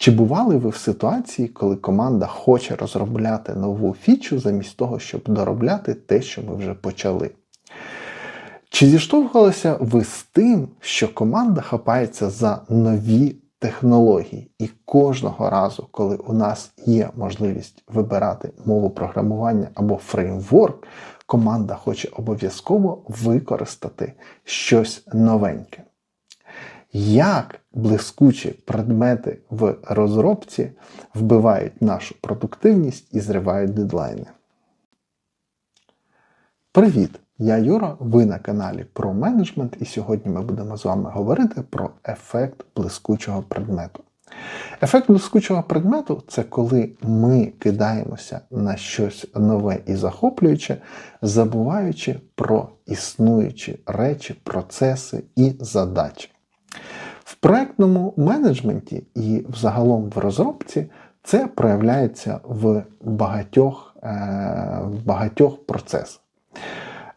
Чи бували ви в ситуації, коли команда хоче розробляти нову фічу замість того, щоб доробляти те, що ми вже почали? Чи зіштовхувалися ви з тим, що команда хапається за нові технології, і кожного разу, коли у нас є можливість вибирати мову програмування або фреймворк, команда хоче обов'язково використати щось новеньке? Як блискучі предмети в розробці вбивають нашу продуктивність і зривають дедлайни? Привіт! Я Юра, ви на каналі про менеджмент, і сьогодні ми будемо з вами говорити про ефект блискучого предмету. Ефект блискучого предмету це коли ми кидаємося на щось нове і захоплююче, забуваючи про існуючі речі, процеси і задачі. Проектному менеджменті і взагалом в розробці це проявляється в багатьох, е, в багатьох процесах.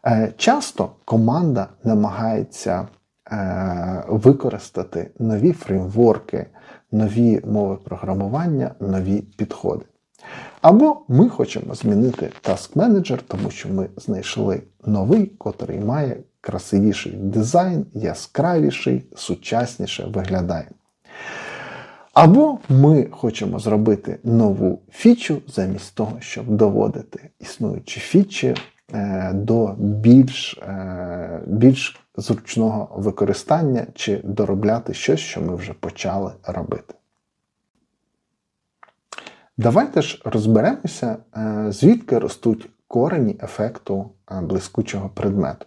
Е, часто команда намагається е, використати нові фреймворки, нові мови програмування, нові підходи. Або ми хочемо змінити Task Manager, тому що ми знайшли новий, котрий має красивіший дизайн, яскравіший, сучасніше виглядає. Або ми хочемо зробити нову фічу замість того, щоб доводити існуючі фічі е, до більш, е, більш зручного використання чи доробляти щось, що ми вже почали робити. Давайте ж розберемося, е, звідки ростуть корені ефекту блискучого предмету.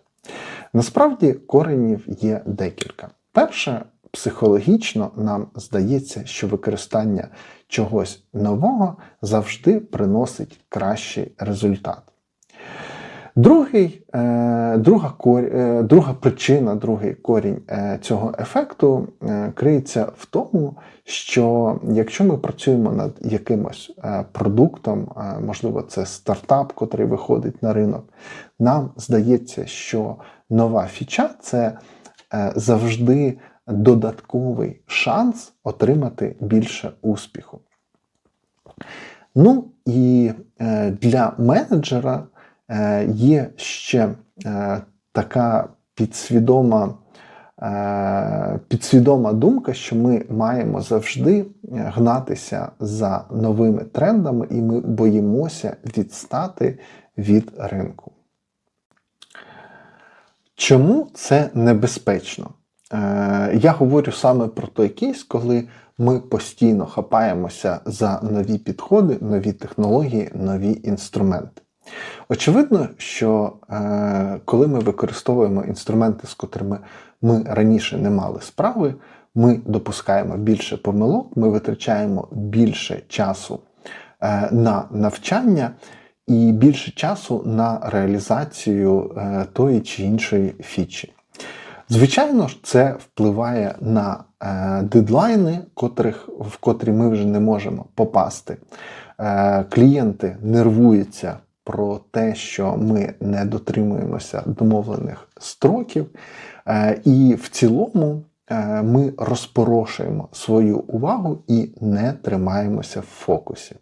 Насправді коренів є декілька. Перше, психологічно нам здається, що використання чогось нового завжди приносить кращий результат. Другий, е, Друга е, друга причина, другий корінь е, цього ефекту криється в тому, що якщо ми працюємо над якимось продуктом, можливо, це стартап, котрий виходить на ринок, нам здається, що нова фіча це завжди додатковий шанс отримати більше успіху. Ну і для менеджера. Е, є ще е, така підсвідома е, підсвідома думка, що ми маємо завжди гнатися за новими трендами, і ми боїмося відстати від ринку. Чому це небезпечно? Я говорю саме про той кейс, коли ми постійно хапаємося за нові підходи, нові технології, нові інструменти. Очевидно, що е, коли ми використовуємо інструменти, з котрими ми раніше не мали справи, ми допускаємо більше помилок, ми витрачаємо більше часу е, на навчання і більше часу на реалізацію е, тої чи іншої фічі. Звичайно ж, це впливає на е, дедлайни, котрих, в котрі ми вже не можемо попасти. Е, Клієнти нервуються про те, що ми не дотримуємося домовлених строків, е, і в цілому е, ми розпорошуємо свою увагу і не тримаємося в фокусі.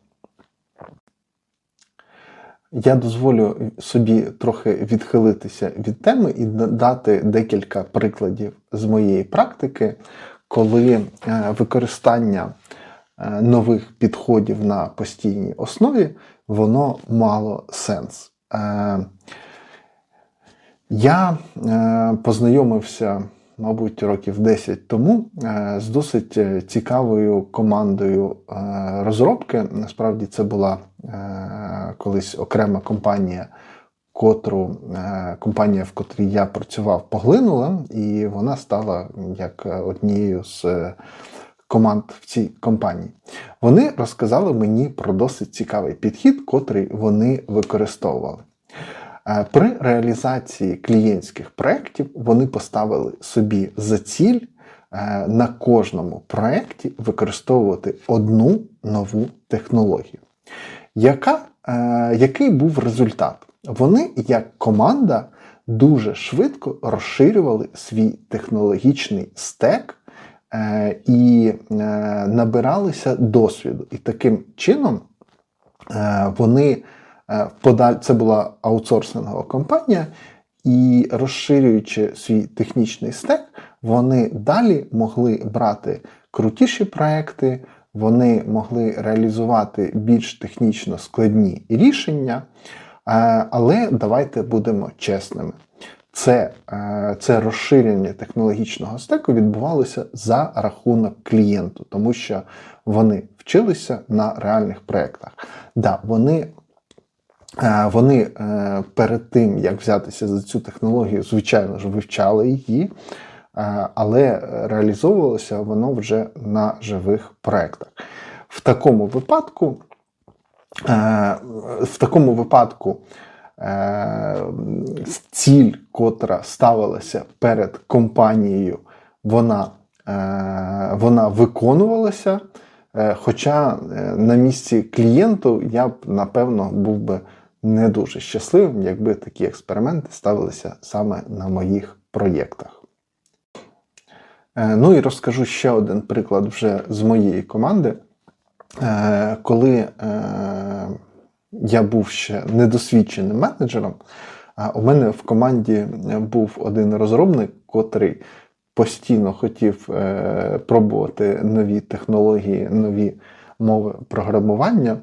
Я дозволю собі трохи відхилитися від теми і дати декілька прикладів з моєї практики, коли е, використання нових підходів на постійній основі воно мало сенс. Е, Я е, познайомився, мабуть, років 10 тому е, з досить цікавою командою розробки. Насправді це була колись окрема компанія. Котру компанія, в котрій я працював, поглинула, і вона стала як однією з команд в цій компанії. Вони розказали мені про досить цікавий підхід, котрий вони використовували. Е, при реалізації клієнтських проєктів вони поставили собі за ціль е, на кожному проєкті використовувати одну нову технологію. Яка, е, Який був результат? Вони, як команда, дуже швидко розширювали свій технологічний стек і е, набиралися досвіду. І таким чином е, вони е, це була аутсорсингова компанія, і розширюючи свій технічний стек, вони далі могли брати крутіші проекти, вони могли реалізувати більш технічно складні рішення. Е, Але давайте будемо чесними. Це, е, це розширення технологічного стеку відбувалося за рахунок клієнту, тому що вони вчилися на реальних проєктах. Да, вони Е, Вони е, перед тим, як взятися за цю технологію, звичайно ж, вивчали її, але реалізовувалося воно вже на живих проєктах. В такому випадку, в такому випадку ціль, котра ставилася перед компанією, вона, е, вона виконувалася. Е, Хоча е, на місці клієнту я б напевно був би не дуже щасливим, якби такі експерименти ставилися саме на моїх проєктах. Е, Ну і розкажу ще один приклад вже з моєї команди. Е, Коли е, я був ще недосвідченим менеджером, а у мене в команді був один розробник, котрий постійно хотів е, пробувати нові технології, нові мови програмування.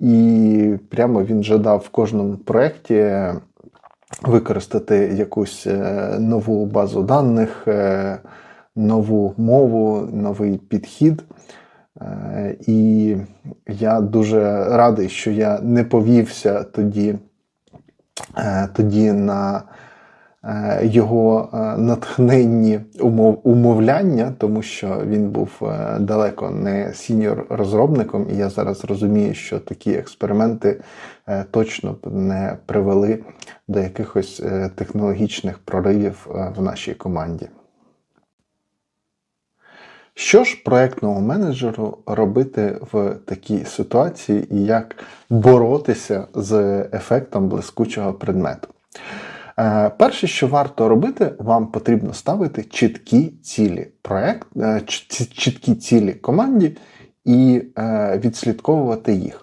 І прямо він жадав в кожному проєкті використати якусь е, нову базу даних, е, нову мову, новий підхід. Е, І я дуже радий, що я не повівся тоді, е, тоді на е, його натхненні умов, умовляння, тому що він був далеко не сіньор розробником, і я зараз розумію, що такі експерименти точно б не привели до якихось технологічних проривів в нашій команді. Що ж проектному менеджеру робити в такій ситуації і як боротися з ефектом блискучого предмету? Е, Перше, що варто робити, вам потрібно ставити чіткі цілі проект, е, чіткі цілі команді і е, відслідковувати їх.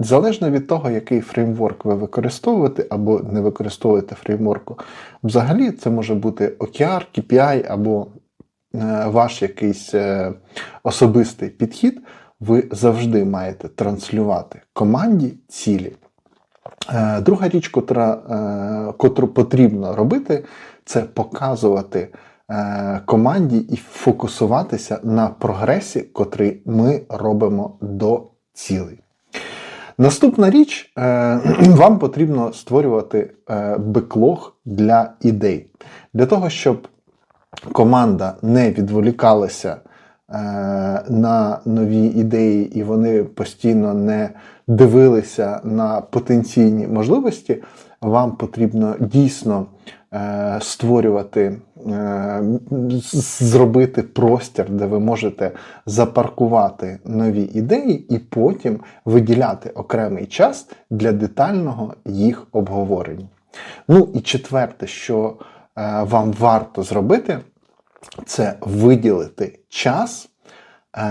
Залежно від того, який фреймворк ви використовуєте або не використовуєте фреймворку, взагалі це може бути OKR, KPI або ваш якийсь е, особистий підхід, ви завжди маєте транслювати команді цілі. Е, Друга річ, котра, е, котру потрібно робити, це показувати е, команді і фокусуватися на прогресі, котрий ми робимо до цілей. Наступна річ, е, вам потрібно створювати е, беклог для ідей. Для того, щоб команда не відволікалася е, на нові ідеї і вони постійно не дивилися на потенційні можливості, вам потрібно дійсно е, створювати, е, зробити простір, де ви можете запаркувати нові ідеї, і потім виділяти окремий час для детального їх обговорення. Ну і четверте, що вам варто зробити, це виділити час е,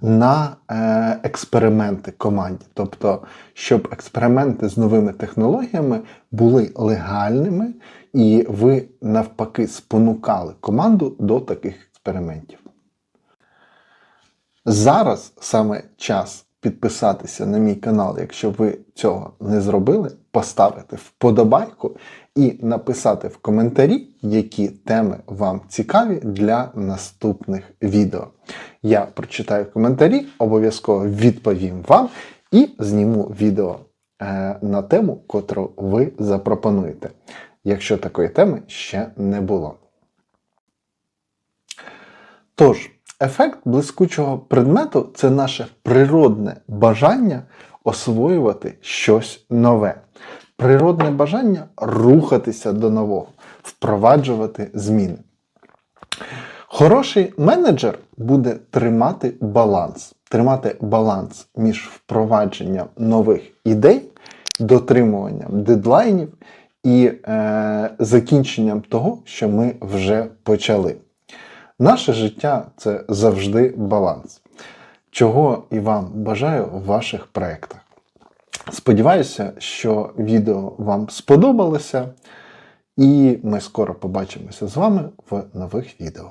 на е, експерименти команді. Тобто, щоб експерименти з новими технологіями були легальними, і ви навпаки спонукали команду до таких експериментів. Зараз саме час підписатися на мій канал, якщо ви цього не зробили, поставити вподобайку і написати в коментарі, які теми вам цікаві для наступних відео. Я прочитаю коментарі, обов'язково відповім вам і зніму відео е, на тему, котру ви запропонуєте, якщо такої теми ще не було. Тож, ефект блискучого предмету це наше природне бажання освоювати щось нове. Природне бажання рухатися до нового, впроваджувати зміни. Хороший менеджер буде тримати баланс, тримати баланс між впровадженням нових ідей, дотримуванням дедлайнів і е, закінченням того, що ми вже почали. Наше життя це завжди баланс, чого і вам бажаю в ваших проєктах. Сподіваюся, що відео вам сподобалося, і ми скоро побачимося з вами в нових відео.